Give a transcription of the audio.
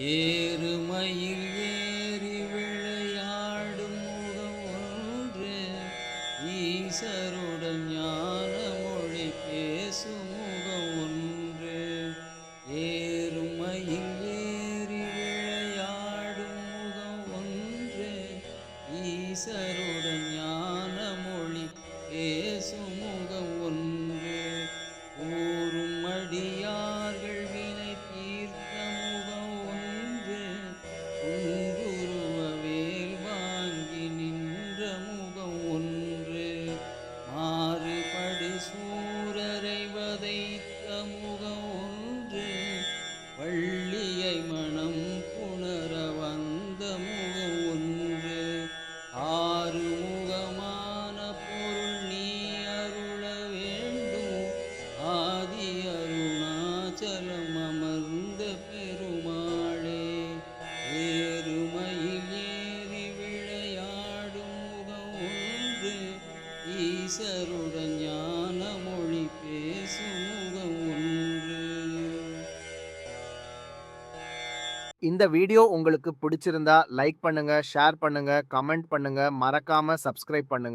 ஏறுமையில் ஏறி விளையாடும் முகம் ஒன்று. ஈசருடன் ஞான மொழி பேசும் முகம் ஒன்று. ஏறுமையில் ஏறி விளையாடும் முகம் ஒன்று. ஈசருடன் ஞான மொழி அமர்ந்த பெருமாளே வேறுமையில் ஏறி விளையாடும் முகம் ஒன்று ஈசருடன் ஞான மொழி பேசும் முகம் ஒன்று இந்த வீடியோ உங்களுக்கு பிடிச்சிருந்தா லைக் பண்ணுங்க ஷேர் பண்ணுங்க கமெண்ட் பண்ணுங்க மறக்காம சப்ஸ்கிரைப் பண்ணுங்க.